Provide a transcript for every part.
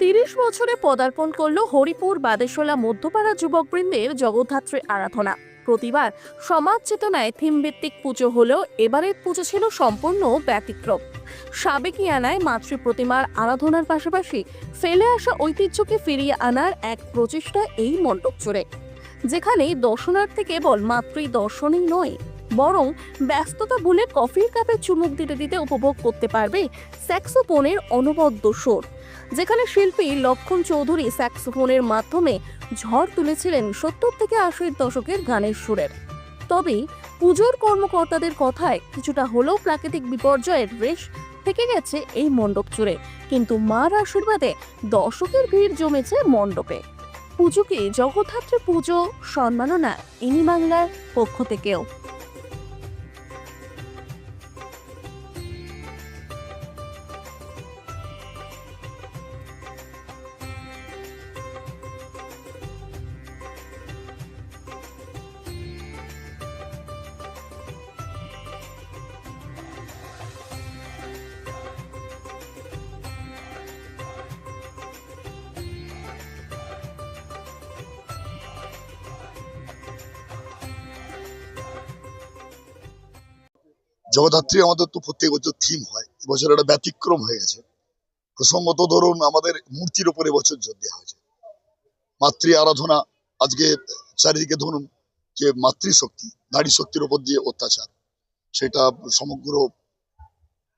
তিরিশ বছরে পদার্পণ করল হরিপুর, বাদেশোলা, মধ্যপাড়া যুবকবৃন্দের জগদ্ধাত্রী আরাধনা। প্রতিবার সমাজ চেতনায় থিমভিত্তিক পুজো হলেও এবারের পুজো ছিল সম্পূর্ণ ব্যতিক্রম। সাবেকিয়ানায় মাতৃ প্রতিমার আরাধনার পাশাপাশি ফেলে আসা ঐতিহ্যকে ফিরিয়ে আনার এক প্রচেষ্টা এই মণ্ডপ জুড়ে। যেখানে দর্শনার্থী কেবল মাতৃ দর্শনই নয়, বরং ব্যস্ততা ভুলে কফির কাপে চুমুক দিতে দিতে উপভোগ করতে পারবে স্যাক্সোফোনের অনবদ্য সুর। যেখানে শিল্পী লক্ষণ চৌধুরী স্যাক্সোফোনের মাধ্যমে ঝড় তুলেছিলেন সত্তর থেকে আশির দশকের গানের সুরের। তবে পুজোর কর্মকর্তাদের কথায় কিছুটা হলেও প্রাকৃতিক বিপর্যয়ের রেশ থেকে গেছে এই মণ্ডপ জুড়ে। কিন্তু মার আশীর্বাদে দর্শকের ভিড় জমেছে মণ্ডপে। পুজোকে জগদ্ধাত্রী পুজো, সম্মাননা, ইনি বাংলার পক্ষ থেকেও। জগদ্ধাত্রী আমাদের তো প্রত্যেক বছর থিম হয়। এবছর একটা ব্যতিক্রম হয়ে গেছে। প্রসঙ্গত ধরুন, আমাদের মূর্তির উপরে এবছর জোর দেওয়া হয়েছে। মাতৃ আরাধনা, আজকে চারিদিকে ধরুন যে মাতৃশক্তি, নারী শক্তির উপর যে অত্যাচার, সেটা সমগ্র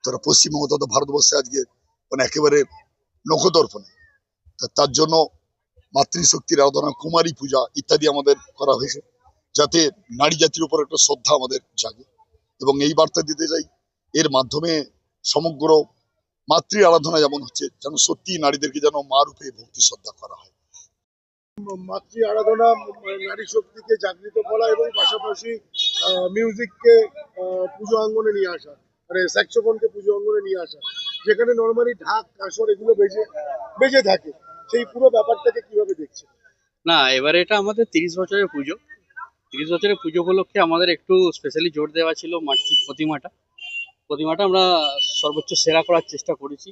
তারা পশ্চিমবঙ্গ তথা ভারতবর্ষে আজকে মানে একেবারে নখদর্পণে। তার জন্য মাতৃশক্তির আরাধনা, কুমারী পূজা ইত্যাদি আমাদের করা হয়েছে, যাতে নারী জাতির উপর একটা শ্রদ্ধা আমাদের জাগে। এবং এই বার্তা দিতে চাই এর মাধ্যমে সমগ্র মাতৃ আরাধনা যেমন হচ্ছে যেন সত্যি নারীদেরকে যেন মা রূপে ভক্তি শ্রদ্ধা করা হয়। মাতৃ আরাধনা নারী শক্তিকে জাগৃত করা এবং পাশাপাশি মিউজিককে পুজো অঙ্গনে নিয়ে আসা মানে স্যাক্সোফোনকে পুজো অঙ্গনে নিয়ে আসা যেখানে নর্মালি ঢাক কাসর এগুলো বেজে বেজে থাকে। সেই পুরো ব্যাপারটাকে কীভাবে দেখছে না এবারে এটা আমাদের তিরিশ বছরের পুজো। তিরিশ বছরের পুজো উপলক্ষে আমাদের একটু স্পেশালি জোর দেওয়া ছিল মাতৃ প্রতিমাটা। প্রতিমাটা আমরা সর্বোচ্চ সেরা করার চেষ্টা করেছি।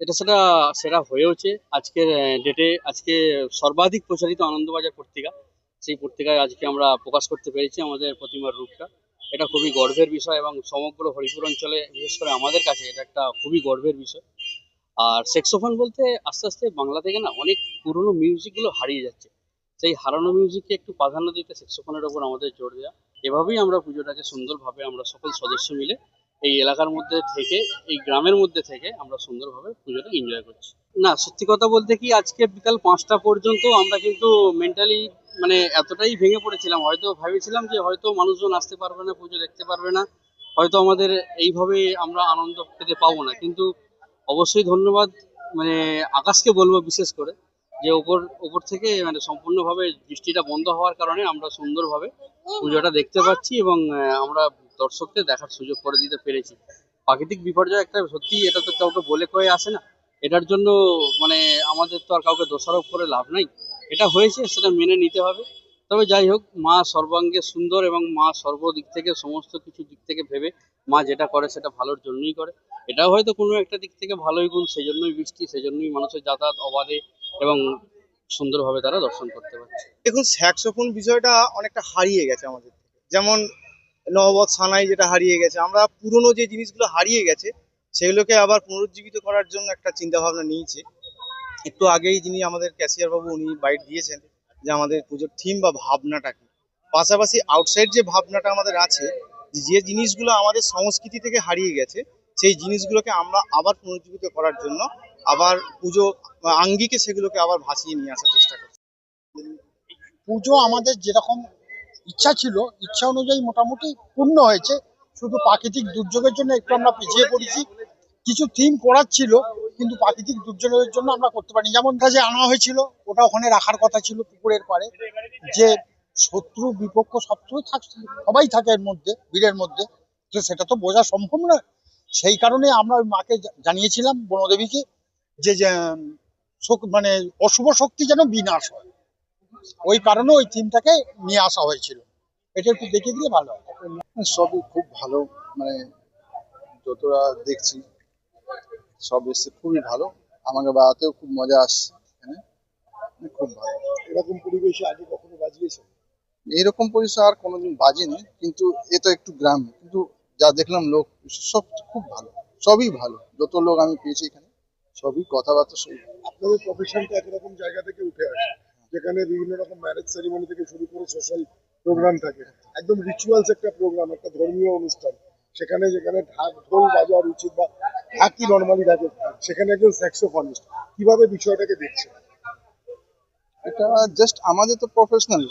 এটা সেটা সেরা হয়েওছে। আজকের ডেটে আজকে সর্বাধিক প্রচারিত আনন্দবাজার পত্রিকা। সেই পত্রিকায় আজকে আমরা প্রকাশ করতে পেরেছি আমাদের প্রতিমার রূপটা। এটা খুবই গর্বের বিষয় এবং সমগ্র হরিপুর অঞ্চলে, বিশেষ করে আমাদের কাছে এটা একটা খুবই গর্বের বিষয়। আর সেক্সোফোন বলতে আস্তে আস্তে বাংলা থেকে না অনেক পুরনো মিউজিকগুলো হারিয়ে যাচ্ছে। সেই হারানো মিউজিককে একটু প্রাধান্য দিতে সেক্সোফোনের ওপর আমাদের জোর দেওয়া এভাবেই আমরা পুজোটাকে সুন্দরভাবে আমরা সকল সদস্য মিলে এই এলাকার মধ্যে থেকে, এই গ্রামের মধ্যে থেকে আমরা সুন্দরভাবে পুজোটা এনজয় করছি। না, সত্যি কথা বলতে কি, আজকে বিকাল পাঁচটা পর্যন্ত আমরা কিন্তু মেন্টালি মানে এতটাই ভেঙে পড়েছিলাম। হয়তো ভেবেছিলাম যে হয়তো মানুষজন আসতে পারবে না, পুজো দেখতে পারবে না, হয়তো আমাদের এইভাবে আমরা আনন্দ পেতে পাবো না। কিন্তু অবশ্যই ধন্যবাদ মানে আকাশকে বলব বিশেষ করে। যে ওপর ওপর থেকে মানে সম্পূর্ণভাবে বৃষ্টিটা বন্ধ হওয়ার কারণে আমরা সুন্দরভাবে পুজোটা দেখতে পাচ্ছি এবং আমরা দর্শকদের দেখার সুযোগ করে দিতে পেরেছি। প্রাকৃতিক বিপর্যয় একটা সত্যি এটা তো কাউকে বলে কয়ে আসে না। এটার জন্য মানে আমাদের তো আর কাউকে দোষারোপ করে লাভ নাই। এটা হয়েছে, সেটা মেনে নিতে হবে। তবে যাই হোক, মা সর্বাঙ্গে সুন্দর এবং মা সর্বদিক থেকে সমস্ত কিছু দিক থেকে ভেবে মা যেটা করে সেটা ভালোর জন্যই করে। এটাও হয়তো কোনো একটা দিক থেকে ভালোই গুণ সেই জন্যই বৃষ্টি সেই জন্যই মানুষের যাতায়াত অবাধে এবং সুন্দরভাবে তারা দর্শন করতে পারছে। দেখুন স্যাক্সোফোন বিষয়টা অনেকটা হারিয়ে গেছে আমাদের যেমন নহবত সানাই যেটা হারিয়ে গেছে, আমরা পুরনো যে জিনিসগুলো হারিয়ে গেছে, সেগুলোকে আবার পুনরুজ্জীবিত করার জন্য একটা চিন্তা ভাবনা নিয়েছে। একটু আগেই যিনি আমাদের ক্যাশিয়ার বাবু উনি বাইট দিয়েছেন যে আমাদের পুজোর থিম বা ভাবনাটা কি। পাশাপাশি আউটসাইড যে ভাবনাটা আমাদের আছে, যে জিনিসগুলো আমাদের সংস্কৃতি থেকে হারিয়ে গেছে সেই জিনিসগুলোকে আমরা আবার পুনর্জীবিত করার জন্য আবার পুজো, আঙ্গিকে সেগুলোকে আবার ভাসিয়ে নিয়ে আসার চেষ্টা করছি। পুজো আমাদের যেরকম ইচ্ছা ছিল, ইচ্ছা অনুযায়ী মোটামুটি পূর্ণ হয়েছে। শুধু প্রাকৃতিক দুর্যোগের জন্য একটু আমরা পিছিয়ে পড়েছি। কিছু থিম করার ছিল, কিন্তু প্রাকৃতিক দুর্যোগের জন্য আমরা করতে পারিনি। যেমন কাজে আনা হয়েছিল, ওটা ওখানে রাখার কথা ছিল পুকুরের পাড়ে। যে শত্রু বিপক্ষ সবসময় থাক, সবাই থাকে এর মধ্যে, ভিড়ের মধ্যে। তো সেটা তো বোঝা সম্ভব না সেই কারণে আমরা ওই মাকে জানিয়েছিলাম বনদেবীকে যে যে, মানে অশুভ শক্তি যেন বিনাশ হয়। ওই কারণে ওই থিমটাকে নিয়ে আসা হয়েছিল। এটা একটু দেখে দিলে ভালো হয়। সবই খুব ভালো মানে যতটা দেখছি সব এসছে খুবই ভালো। আমাকে বাড়াতেও খুব মজা আসছে এখানে। খুব ভালো। এরকম পরিবেশে আগে কখনো বাজিয়েছেন? এইরকম পরিষেবা আর কোনোদিন বাজেনি কিন্তু এ তো একটু গ্রাম কিন্তু যা দেখলাম লোক সব খুব ভালো সবই ভালো। যত লোক আমি পেয়েছি এখানে সবই কথাবার্তা সবই। আপনাদের প্রফেশনটা একরকম জায়গা থেকে উঠে আসে যেখানে বিভিন্ন রকম ম্যারেজ সেরিমনি থেকে শুরু করে সোশ্যাল প্রোগ্রাম থাকে। একদম রিচুয়ালস একটা প্রোগ্রাম একটা ধর্মীয় অনুষ্ঠান। সেখানে যেখানে ঢাক ঢোল বাজার উচিত বা ঢাকই নর্মালি থাকে সেখানে একজন স্যাক্সোফনিস্ট কীভাবে বিষয়টাকে দেখছে? এটা জাস্ট আমাদের তো প্রফেশনাল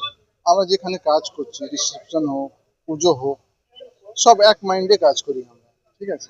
আমরা যেখানে কাজ করছি রিসেপশন হোক পুজো হোক সব এক মাইন্ডে কাজ করি আমরা ঠিক আছে?